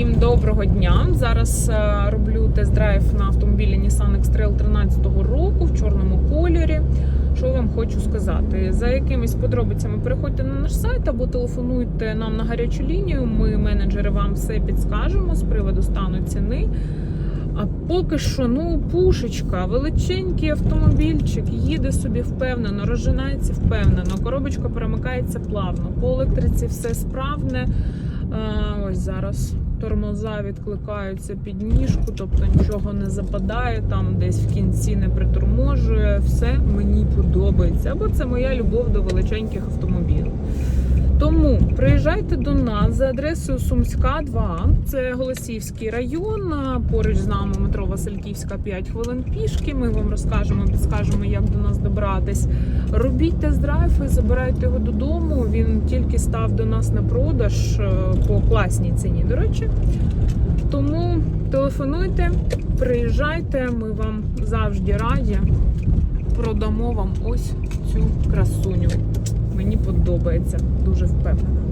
Всім доброго дня! Зараз е, роблю тест-драйв на автомобілі Nissan X-Trail 13 року в чорному кольорі. Що вам хочу сказати? За якимись подробицями переходьте на наш сайт або телефонуйте нам на гарячу лінію. Ми, менеджери, вам все підскажемо з приводу стану ціни. А поки що, ну, пушечка, величенький автомобільчик, їде собі впевнено, розжинається впевнено, коробочка перемикається плавно. По електриці все справне. Ось зараз тормоза відкликаються під ніжку, тобто нічого не западає, там десь в кінці не приторможує. Все мені подобається. Або це моя любов до величеньких автомобілів. Тому приїжджайте до нас за адресою Сумська 2, це Голосіївський район. Поруч з нами метро Васильківська 5 хвилин пішки. Ми вам розкажемо, підскажемо, як до нас добратись. Робіть тест-драйв і забирайте його додому. Він тільки став до нас на продаж е, по класній ціні. До речі, тому телефонуйте, приїжджайте. Ми вам завжди раді. Продамо вам ось цю красуню. Подобається дуже впевнена.